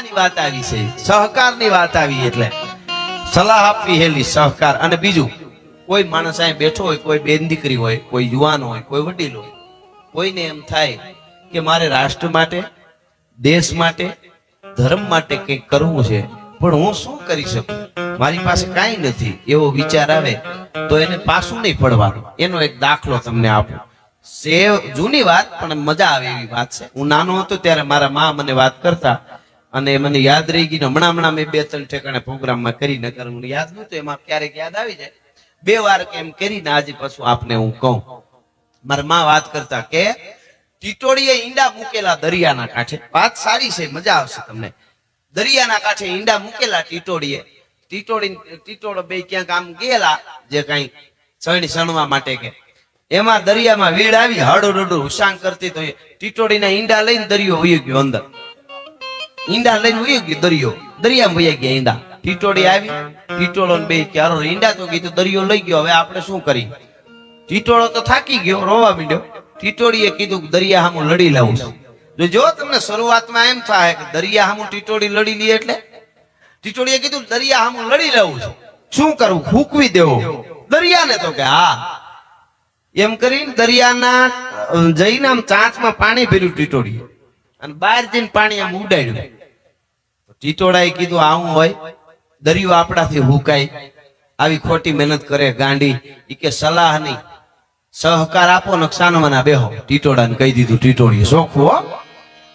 આપવાની વાત આવી છે. સહકારની વાત આવી એટલે. સલાહ આપવી હેલી સહકાર. અને બીજું, કોઈ માણસ અહીં બેઠો હોય, કોઈ બેન દીકરી હોય, કોઈ યુવાન હોય, કોઈ વડીલ હોય, કોઈને એમ થાય કે મારે રાષ્ટ્ર માટે, દેશ માટે, ધર્મ માટે કંઈક કરવું છે, પણ હું શું કરી શકું? મારી પાસે કાંઈ નથી. એવો વિચાર આવે તો એને પાછું નહીં પડવાનું. એનો એક દાખલો તમને આપો. સેવ જૂની વાત, પણ મજા આવે એવી વાત છે. હું નાનો હતો ત્યારે મારા મા મને વાત કરતા અને મને યાદ રહી ગઈ હમણાં હમણાં મેં બે ત્રણ ઠેકાણે પ્રોગ્રામમાં કરી, નકર મને યાદ નહોતું, એમાં ક્યારેક યાદ આવી જાય. બે વાર કેમ કરીને આજે પાછું આપને હું કહું. મારા માં વાત કરતા કે, ટીટોળીએ ઈંડા મૂકેલા દરિયાના કાંઠે. વાત સારી છે, મજા આવશે તમને. દરિયાના કાંઠે ઈંડા મૂકેલા ટીટોળીએ. ટીટોળી, ટીટોળો બે ક્યાંક આમ ગયેલા, જે કઈ સણી સણવા માટે કે. એમાં દરિયામાં વીડ આવી હડો રડો હુસાંગ કરતી તો એ ટીટોળીના ઈંડા લઈને દરિયો વહી ગયો અંદર. ઈંડા લઈને વહી ગયો દરિયો. દરિયામાં વહી ગયા ઈંડા. ટીટોળી આવી, ટીટોળો બે ક્યારો ઈંડા તો કીધું, દરિયો લઈ ગયો, હવે આપણે શું કરી? ટીટોળો તો થાકી ગયો, રોવા માંડ્યો. ટીટોળીએ કીધું દરિયા હામું લડી લાવું છું. જો તમને શરૂઆતમાં એમ થાય કે, દરિયા હામું ટીટોળી લડી લે એટલે? ટીટોળીએ કીધું, દરિયા હામું લડી લાવું છું. શું કરવું ફૂકવી દેવો. દરિયાને તો કે, હા. એમ કરીને દરિયાના જઈને આમ ચાંચમાં પાણી ભર્યું ટીટોળીએ. અને બહાર જઈને પાણી આમ ઉડાડ્યું. ટીટોળાએ કીધું આવું હોય? દરિયો આપણાથી હુકાય. આવી ખોટી મહેનત કરે ગાંડી. એ કે સલાહ નહીં. સહકાર આપો નકસાનવાના બેહો. ટીટોળાને કહી દીધું, ટીટોળીએ સોખું હો.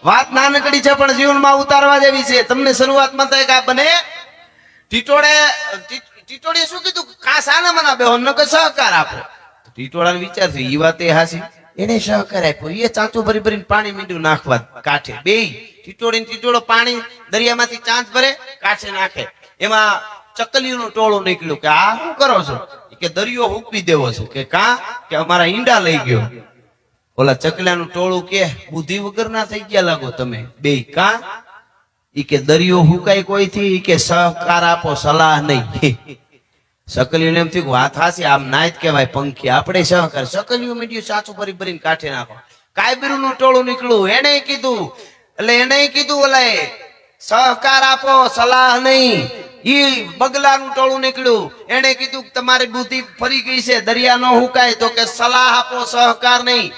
વાત નાનકડી છે, પણ જીવનમાં ઉતારવા જેવી છે. તમને શરૂઆતમાં તો એક આ બને. ટીટોળે ટીટોળીએ શું કીધું? કા સાનામાના બેહો ન કે સહકાર આપો. ટીટોળાને વિચાર છે એ વાત એ હાસી એને સહકાર આપ્યો એ ચાંચો ભરી ભરીને પાણી મીંડું નાખવા કાંઠે. બે ટીટોળી ને ટીટોળો પાણી દરિયામાંથી ચાંચ ભરે, કાંઠે નાખે. એમાં ચકલીનું ટોળું નીકળ્યો કે આ શું કરો છો? કે દરિયો હુકવી દેવો છે. કે કા? કે અમારા ઈંડા લઈ ગયો. ઓલા ચકલાનું ટોળું કે, બુદ્ધિ વગર ના થઈ ગયા લાગો તમે. બે કા? ઈ કે દરિયો હુકાય કોઈથી? ઈ કે સહકાર આપો, સલાહ નહીં. સકલીઓને એમ થયું વાત હાસી આમ નાયત કહેવાય પંખી. આપણે સહકાર સકલીઓ મીડિયું સાચું ભરી ભરીને કાઠી નાખો. કાયબીરું નું ટોળું નીકળ્યું. એને કીધું, એટલે એને કીધું ઓલાએ સહકાર આપો, સલાહ નહીં. ઈ બગલાનું ટોળું નીકળ્યું. એને કીધું તમારી બુદ્ધિ ફરી ગઈ છે, દરિયા નો હુકાય. તો કે સલાહ આપો, સહકાર નહીં.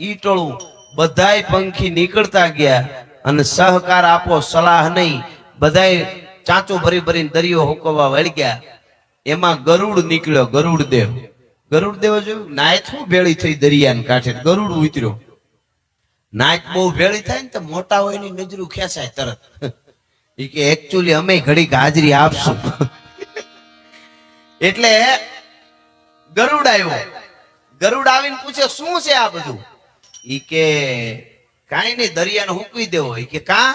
ઈ ટોળું બધાય પંખી નીકળતા ગયા અને સહકાર આપો, સલાહ નહીં. બધાય ચાંચો ભરી ભરીને દરિયો હુકવવા વળી ગયા એમાં ગરુડ નીકળ્યો, ગરુડ દેવ. ગરુડ દેવ જોયું નાયત શું ભેળી થઈ દરિયાને કાંઠે? ગરુડ ઉતર્યો. નાયત બહુ ભેળી થાય ને તો મોટા હોયની નજરું ખેંચાય તરત. એ કે એકચ્યુઅલી અમે ઘડીક હાજરી આપશું. એટલે ગરુડ આવ્યો. ગરુડ આવીને પૂછે, શું છે આ બધું? ઈ કે, કાંઈ નહીં, દરિયાને હુકવી દેવો. કે, કા?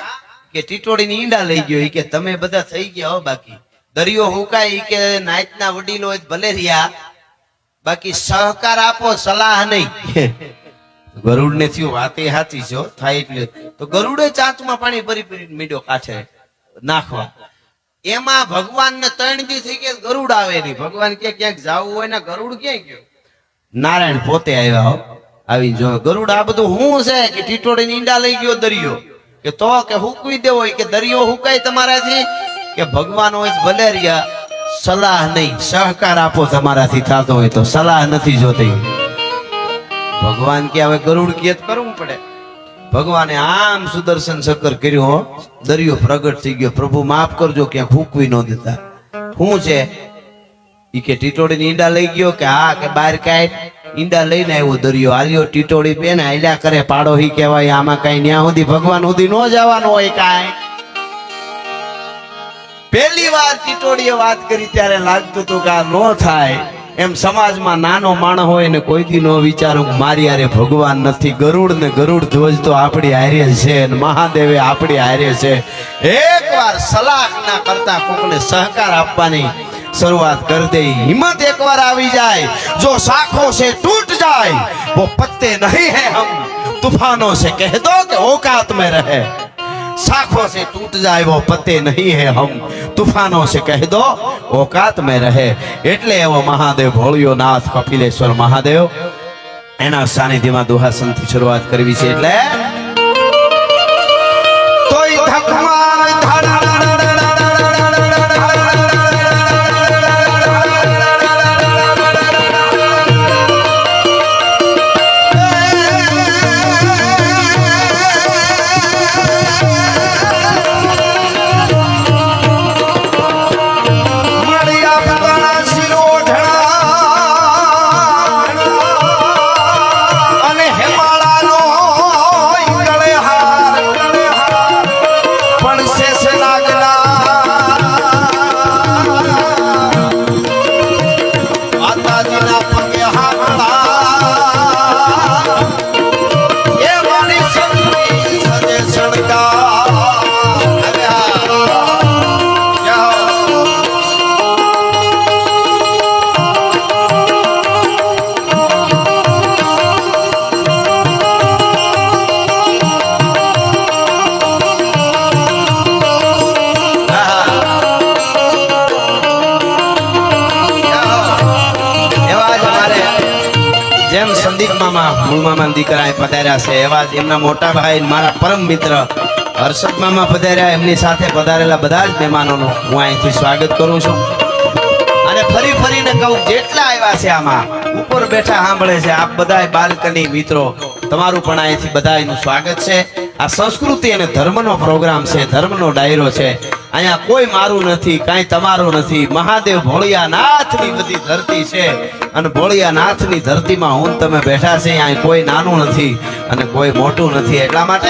કે, ટીટોળીની ઈંડા લઈ ગયો. કે, તમે બધા થઈ ગયા હો બાકી. દરિયો હુકાય કે નાયતના વડીલો ભલે રહ્યા, બાકી સહકાર આપો, સલાહ નહીં. ગરુડ ને થયું વાત સાચી છે થાય એટલે. તો ગરુડે ચાંચમાં પાણી ભરી ભરી મીડો કાઠે નાખવા. એમાં ભગવાન ને ત્રણ દી થઈ ગયા ગરુડ આવે નહીં. ભગવાન કે ક્યાંક જવું હોય ને ગરુડ ક્યાંય ગયો? નારાયણ પોતે આવ્યા હો. આવી જો, ગરુડ, આ બધું હું છે કે ટીટોડી ઈંડા લઈ ગયો દરિયો? કે તો કે હુકવી દેવો કે દરિયો હુકાય તમારાથી? કે ભગવાન હોય ભલે રહ્યા. સલાહ નહીં. સહકાર આપો તમારાથી થતો હોય તો. સલાહ નથી જોતી. ભગવાન કે હવે ગરુડ કે કરવું પડે. ભગવાને આમ સુદર્શન ચક્કર કર્યું દરિયો પ્રગટ થઈ ગયો. પ્રભુ, માફ કરજો ક્યાં ફૂકવી ન દેતા. શું છે? ઈ કે ટીટોળી ઈંડા લઈ ગયો કે હા કે બહાર કાઢ ઈંડા લઈને આવ્યો દરિયો. આલ્યો ટીટોડી બેન આલ્યા કરે. પાડો હી કહેવાય. આમાં કઈ ન્યા સુધી ભગવાન સુધી ન જવાનું હોય કાંઈ. પહેલી વાર ટીટોડીએ વાત કરી ત્યારે લાગતું હતું કે આ નો થાય. એમ સમાજમાં નાનો માણ હોય ને કોઈથી નો વિચારું મારી હારે ભગવાન નથી. ગરુડ ને ગરુડ ધ્વજ તો આપણી હારે છે ને મહાદેવે આપણી હારે છે. એકવાર સલાહ ના કરતા કોકને સહકાર આપવાની શરૂઆત કરી દે. હિંમત એકવાર આવી જાય. જો શાખો છે, તૂટ જાય. વો પત્તે નહીં હે હમ. તૂફાનો સે કહે દો કે ઓકાત મેં રહે. शाखों से टूट जाए वो पत्ते नहीं है हम तूफानों से कह दो औकात में रहे એટલે એવો મહાદેવ ભોળિયો નાથ કપિલેશ્વર મહાદેવ એના સાનિધ્યમાં દુહાસનથી શરૂઆત કરવી છે એટલે મામા મૂળ મામા દીકરા પધાર્યા છે. એવા જ એમના મોટા ભાઈ મારા પરમ મિત્ર હર્ષદ મામા પધાર્યા. એમની સાથે પધારેલા બધા જ મહેમાનોનું હું અહીંથી સ્વાગત કરું છું. અને ફરી ફરીને કહું, જેટલા આવ્યા છે આમાં, ઉપર બેઠા સાંભળે છે, આપ બધા બાલ્કની મિત્રો, તમારું પણ અહીંથી બધાનું સ્વાગત છે. આ સંસ્કૃતિ અને ધર્મનો પ્રોગ્રામ છે, ધર્મનો ડાયરો છે. અહીંયા કોઈ મારું નથી, કાંઈ તમારું નથી. મહાદેવ ભોળિયાનાથની બધી ધરતી છે. અને ભોળિયાનાથની ધરતીમાં હું તમે બેઠા છે અહીંયા કોઈ નાનું નથી અને કોઈ મોટું નથી. એટલા માટે